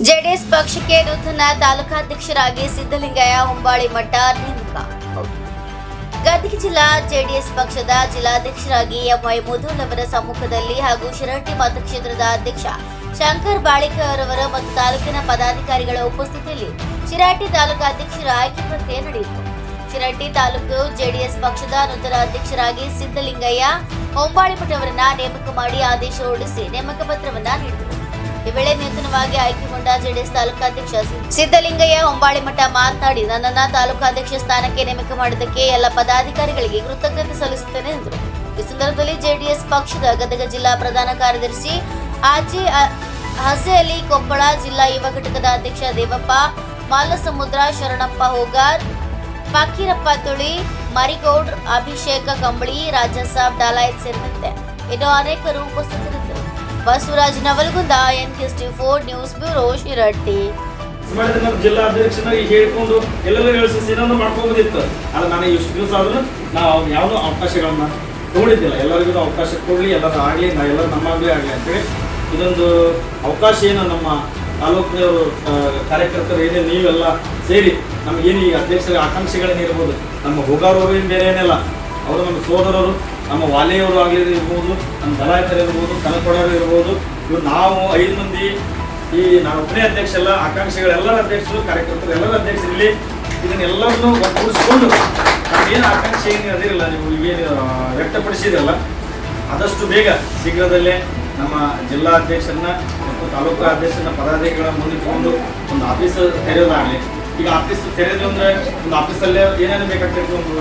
JDS ಪಕ್ಷಕ್ಕೆ ನೂತನ ತಾಲೂಕಾಧ್ಯಕ್ಷರಾಗಿ ಸಿದ್ದಲಿಂಗಯ್ಯ ಹೊಂಬಾಳಿ ಮಠ ನೇಮಕ. ಗದಗ ಜಿಲ್ಲಾ ಜೆಡಿಎಸ್ ಪಕ್ಷದ ಜಿಲ್ಲಾಧ್ಯಕ್ಷರಾಗಿ ಎಂವೈ ಮುಧೋಲ್ ಅವರ ಸಮ್ಮುಖದಲ್ಲಿ ಹಾಗೂ ಶಿರಹಟ್ಟಿ ಮತಕ್ಷೇತ್ರದ ಅಧ್ಯಕ್ಷ ಶಂಕರ್ ಬಾಳಿಕರ್ ಅವರ ಮತ್ತು ತಾಲೂಕಿನ ಪದಾಧಿಕಾರಿಗಳ ಉಪಸ್ಥಿತಿಯಲ್ಲಿ ಶಿರಹಟ್ಟಿ ತಾಲೂಕಾಧ್ಯಕ್ಷರ ಆಯ್ಕೆ ಪ್ರಕ್ರಿಯೆ ನಡೆಯಿತು. ಶಿರಹಟ್ಟಿ ತಾಲೂಕು ಜೆಡಿಎಸ್ ಪಕ್ಷದ ನೂತನ ಅಧ್ಯಕ್ಷರಾಗಿ ಸಿದ್ದಲಿಂಗಯ್ಯ ಹೊಂಬಾಳಿಮಠ ಅವರನ್ನ ನೇಮಕ ಮಾಡಿ ಆದೇಶ ಹೊರಡಿಸಿ ನೇಮಕ ಪತ್ರವನ್ನ ನೀಡಿದರು. ಈ ವೇಳೆ ನೂತನವಾಗಿ ಆಯ್ಕೆಗೊಂಡ ಜೆಡಿಎಸ್ ತಾಲೂಕಾಧ್ಯಕ್ಷ ಸಿದ್ದಲಿಂಗಯ್ಯ ಹೊಂಬಾಳಿಮಠ ಮಾತನಾಡಿ, ನನ್ನನ್ನ ತಾಲೂಕಾಧ್ಯಕ್ಷ ಸ್ಥಾನಕ್ಕೆ ನೇಮಕ ಮಾಡಿದ್ದಕ್ಕೆ ಎಲ್ಲ ಪದಾಧಿಕಾರಿಗಳಿಗೆ ಕೃತಜ್ಞತೆ ಸಲ್ಲಿಸುತ್ತೇನೆ ಎಂದರು. ಈ ಸಂದರ್ಭದಲ್ಲಿ ಜೆಡಿಎಸ್ ಪಕ್ಷದ ಗದಗ ಜಿಲ್ಲಾ ಪ್ರಧಾನ ಕಾರ್ಯದರ್ಶಿ ಆಜಿ ಹಸೆ ಅಲಿ ಕೊಪ್ಪಳ ಜಿಲ್ಲಾ ಯುವ ಘಟಕದ ಅಧ್ಯಕ್ಷ ದೇವಪ್ಪ, ಮಾಲಸಮುದ್ರ ಶರಣಪ್ಪ ಹೋಗಾರ್, ಫಕೀರಪ್ಪ ತುಳಿ ಮರಿಗೌಡ್ ಅಭಿಷೇಕ ಕಂಬಳಿ ರಾಜಸಾಬ್ ಡಾಲಾಯತ್ ಸೇರಿದಂತೆ ಇನ್ನು ಅನೇಕರು ಉಪಸ್ಥಿತರಿದ್ದರು. ಬಸವರಾಜ್ ನವಲ್ಗುಂದ ಎನ್ಕೆಸ್ಟಿ ಫೋರ್ ನ್ಯೂಸ್ ಬ್ಯೂರೋ ಶಿರಟ್ಟಿ ಮಾಡಿದ್ರೆ ನಮ್ಮ ಹೇಳ್ಕೊಂಡು ಎಲ್ಲರೂ ಮಾಡ್ಕೋಬೋದಿತ್ತು ಆದ್ರೆ ನಾನು ಇಷ್ಟು ದಿವಸ ನಾವು ಅವಕಾಶಗಳನ್ನ ತಗೊಂಡಿದ್ದಿಲ್ಲ. ಎಲ್ಲರಿಗೂ ಅವಕಾಶ ಕೊಡಲಿ, ಎಲ್ಲರೂ ಆಗಲಿ ನಾ ಎಲ್ಲರೂ ನಮ್ಮಾಗಲಿ ಆಗಲಿ ಅಂತೇಳಿ ಇದೊಂದು ಅವಕಾಶ ಏನು ನಮ್ಮ ತಾಲೂಕಿನವರು ಕಾರ್ಯಕರ್ತರು ಏನೇ ನೀವೆಲ್ಲ ಸೇರಿ ನಮಗೇನು ಈ ಅಧ್ಯಕ್ಷರ ಆಕಾಂಕ್ಷೆಗಳೇನಿರ್ಬೋದು, ನಮ್ಮ ಹೋಗೋರು ಏನು ಬೇರೆ ಏನಿಲ್ಲ. ಅವರು ನಮ್ಮ ಸೋದರರು ನಮ್ಮ ವಾಲೆಯವರು ಆಗಲಿ ಇರ್ಬೋದು, ನಮ್ಮ ದಲಾಯತರು ಇರ್ಬೋದು ಕನಕೊಡರು ಇರ್ಬೋದು, ಇವ್ರು ನಾವು ಐದು ಮಂದಿ ಈ ನಾನು ಒಬ್ಬನೇ ಅಧ್ಯಕ್ಷ ಅಲ್ಲ ಆಕಾಂಕ್ಷಿಗಳೆಲ್ಲರ ಅಧ್ಯಕ್ಷರು ಕಾರ್ಯಕರ್ತರು ಎಲ್ಲರ ಅಧ್ಯಕ್ಷರಲ್ಲಿ ಇದನ್ನೆಲ್ಲರನ್ನು ಒಟ್ಟುಗೂಡಿಸ್ಕೊಂಡು ಏನು ಆಕಾಂಕ್ಷೆ ಏನು ಅದಿರಲ್ಲ ನೀವು ಏನು ವ್ಯಕ್ತಪಡಿಸಿದ್ರಲ್ಲ, ಆದಷ್ಟು ಬೇಗ ಶೀಘ್ರದಲ್ಲೇ ನಮ್ಮ ಜಿಲ್ಲಾ ಅಧ್ಯಕ್ಷರನ್ನ ಮತ್ತು ತಾಲೂಕು ಅಧ್ಯಕ್ಷರನ್ನ ಪದಾಧಿಕಾರಿಗಳನ್ನ ಮುಂದಿಟ್ಕೊಂಡು ಒಂದು ಆಫೀಸ್ ತೆರೆಯೋದಾಗಲಿ ಈಗ ಆಫೀಸ್ ತೆರೆದು ಅಂದ್ರೆ ಒಂದು ಆಫೀಸಲ್ಲೇ ಏನೇನು ಬೇಕಾಗ್ತೈತೆ ಒಂದು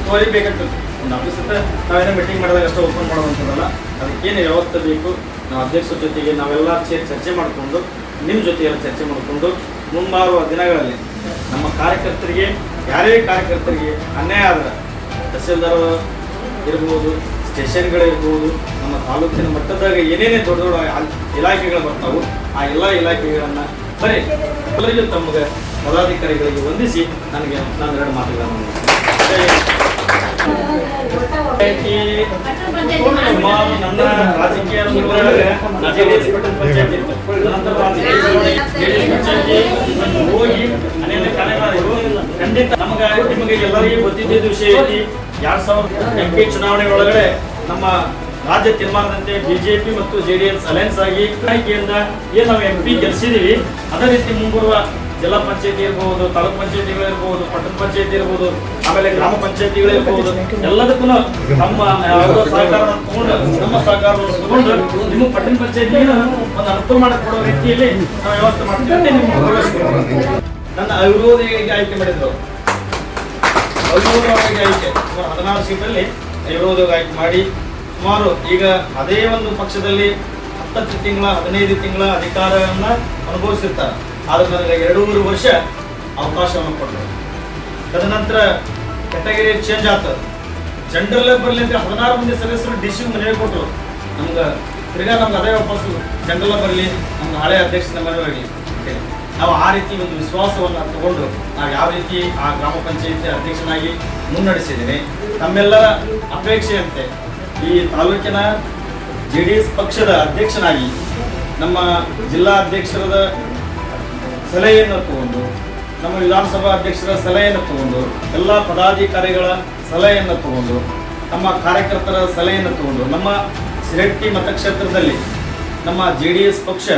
ಸ್ಟೋರಿ ಬೇಕಾಗ್ತದೆ ಒಂದು ಆಫೀಸ್ ಅಂತ ನಾವೇನೋ ಮೀಟಿಂಗ್ ಮಾಡಿದಾಗ ಅಷ್ಟೇ ಓಪನ್ ಅದಕ್ಕೆ ಅದಕ್ಕೇನು ವ್ಯವಸ್ಥೆ ಬೇಕು? ನಾವು ಅಧ್ಯಕ್ಷರ ಜೊತೆಗೆ ನಾವೆಲ್ಲ ಸೇರಿ ಚರ್ಚೆ ಮಾಡಿಕೊಂಡು ನಿಮ್ಮ ಜೊತೆ ಎಲ್ಲ ಚರ್ಚೆ ಮಾಡಿಕೊಂಡು ಮುಂಬರುವ ದಿನಗಳಲ್ಲಿ ನಮ್ಮ ಕಾರ್ಯಕರ್ತರಿಗೆ, ಯಾರೇ ಕಾರ್ಯಕರ್ತರಿಗೆ ಅನ್ಯಾಯ ಆದ್ರೆ, ತಹಸೀಲ್ದಾರ ಇರ್ಬೋದು ಸ್ಟೇಷನ್ಗಳಿರ್ಬೋದು ನಮ್ಮ ತಾಲೂಕಿನ ಮಟ್ಟದಾಗ ಏನೇನೇ ದೊಡ್ಡ ದೊಡ್ಡ ಇಲಾಖೆಗಳು ಬರ್ತಾವು, ಆ ಎಲ್ಲ ಇಲಾಖೆಗಳನ್ನು ಬರೀ ಎಲ್ಲರಿಗೂ ತಮಗೆ ಪದಾಧಿಕಾರಿಗಳಿಗೆ ವಂದಿಸಿ ನನಗೆ ನಾನು ಎರಡು ಮಾತುಗಳನ್ನು ರಾಜಕೀಯ ಹೋಗಿ ಖಂಡಿತ ನಮಗ ನಿಮಗೆ ಎಲ್ಲರಿಗೂ ಗೊತ್ತಿದ್ದ ವಿಷಯ ಐತಿ ಎರಡ್ ಸಾವಿರದ ಎಂ ಪಿ ಚುನಾವಣೆ ಒಳಗಡೆ ನಮ್ಮ ರಾಜ್ಯ ತೀರ್ಮಾನದಂತೆ ಬಿಜೆಪಿ ಮತ್ತು ಜೆಡಿಎಸ್ ಅಲಯನ್ಸ್ ಆಗಿ ಆಯ್ಕೆಯಿಂದ ಏನು ನಾವು ಎಂ ಪಿ ಗೆಲ್ಸಿದೀವಿ, ಅದೇ ರೀತಿ ಮುಂಬರುವ ಜಿಲ್ಲಾ ಪಂಚಾಯತಿ ಇರ್ಬೋದು, ತಾಲೂಕ್ ಪಂಚಾಯತಿಗಳು ಇರ್ಬೋದು ಪಟ್ಟಣ ಪಂಚಾಯತಿ ಇರ್ಬೋದು, ಆಮೇಲೆ ಗ್ರಾಮ ಪಂಚಾಯತಿಗಳು ಇರ್ಬೋದು ಎಲ್ಲದಕ್ಕೂ ನಮ್ಮ ಸಹಕಾರ ತಗೊಂಡು, ನಮ್ಮ ಸಹಕಾರವನ್ನು ತಗೊಂಡು ನಿಮ್ಮ ಪಟ್ಟಣ ಪಂಚಾಯತಿ ಒಂದು ಅನುಕೂಲ ಮಾಡಿಕೊಡೋ ರೀತಿಯಲ್ಲಿ ನಾವು ವ್ಯವಸ್ಥೆ ಮಾಡ್ತೀವಿ ನಿಮ್ಮ. ನನ್ನ ಅವಿರೋಧಿಗಳಿಗೆ ಆಯ್ಕೆ ಮಾಡಿದ್ರು ಅವಿರೋಧವಾಗಿ ಆಯ್ಕೆ ಹದಿನಾರು ಸೀಟಲ್ಲಿ ಅವಿರೋಧವಾಗಿ ಆಯ್ಕೆ ಮಾಡಿ ಸುಮಾರು ಈಗ ಅದೇ ಒಂದು ಪಕ್ಷದಲ್ಲಿ ಹತ್ತತ್ತು ತಿಂಗಳ, ಹದಿನೈದು ತಿಂಗಳ ಅಧಿಕಾರವನ್ನ ಅನುಭವಿಸಿರ್ತಾರೆ. ಆದ್ರೆ ನನಗೆ ಎರಡೂವರೆ ವರ್ಷ ಅವಕಾಶವನ್ನು ಕೊಟ್ಟರು ತದನಂತರ ಕೆಟಗರಿ ಚೇಂಜ್ ಆಗ್ತದೆ ಜನರಲ್ ಬರಲಿ ಅಂತ ಹದಿನಾರು ಮಂದಿ ಸದಸ್ಯರು ಡಿ ಸಿ ಮನೆಗೆ ಕೊಟ್ಟರು. ನಮ್ಗೆ ತಿರ್ಗಾ ನಮ್ಗೆ ಅದೇ ವಾಪಸ್ ಜನರಲ್ ಬರಲಿ ನಮ್ಗೆ ಹಳೆ ಅಧ್ಯಕ್ಷನ ಮನವಿ ಅಂತೇಳಿ ನಾವು ಆ ರೀತಿ ಒಂದು ವಿಶ್ವಾಸವನ್ನು ತಗೊಂಡು ನಾವು ಯಾವ ರೀತಿ ಆ ಗ್ರಾಮ ಪಂಚಾಯಿತಿ ಅಧ್ಯಕ್ಷನಾಗಿ ಮುನ್ನಡೆಸಿದ್ದೀನಿ ತಮ್ಮೆಲ್ಲರ ಅಪೇಕ್ಷೆಯಂತೆ ಈ ತಾಲೂಕಿನ ಜೆ ಡಿ ಎಸ್ ಪಕ್ಷದ ಅಧ್ಯಕ್ಷನಾಗಿ ನಮ್ಮ ಜಿಲ್ಲಾ ಅಧ್ಯಕ್ಷರದ ಸಲಹೆಯನ್ನು ತಗೊಂಡು, ನಮ್ಮ ವಿಧಾನಸಭಾ ಅಧ್ಯಕ್ಷರ ಸಲಹೆಯನ್ನು ತಗೊಂಡು, ಎಲ್ಲ ಪದಾಧಿಕಾರಿಗಳ ಸಲಹೆಯನ್ನು ತಗೊಂಡು, ನಮ್ಮ ಕಾರ್ಯಕರ್ತರ ಸಲಹೆಯನ್ನು ತಗೊಂಡು, ನಮ್ಮ ಸಿರಟ್ಟಿ ಮತಕ್ಷೇತ್ರದಲ್ಲಿ ನಮ್ಮ ಜೆ ಡಿ ಎಸ್ ಪಕ್ಷ